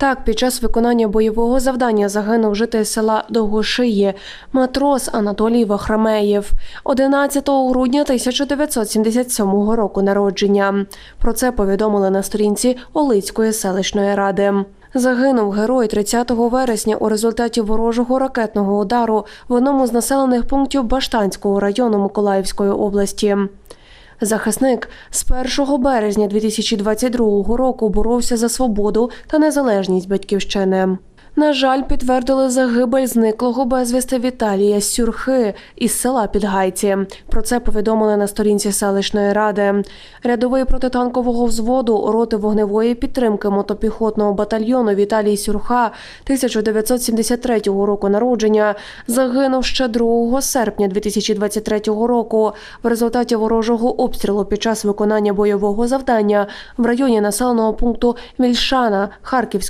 Так, під час виконання бойового завдання загинув житель села Довгошиї, матрос Анатолій Вахрамеєв, 11 грудня 1977 року народження. Про це повідомили на сторінці Олицької селищної ради. Загинув герой 30 вересня у результаті ворожого ракетного удару в одному з населених пунктів Баштанського району Миколаївської області. Захисник з 1 березня 2022 року боровся за свободу та незалежність батьківщини. На жаль, підтвердили загибель зниклого безвісти Віталія Сюрхи із села Підгайці. Про це повідомили на сторінці селищної ради. Рядовий протитанкового взводу роти вогневої підтримки мотопіхотного батальйону Віталій Сюрха 1973 року народження загинув ще 2 серпня 2023 року в результаті ворожого обстрілу під час виконання бойового завдання в районі населеного пункту Мільшана Харківської.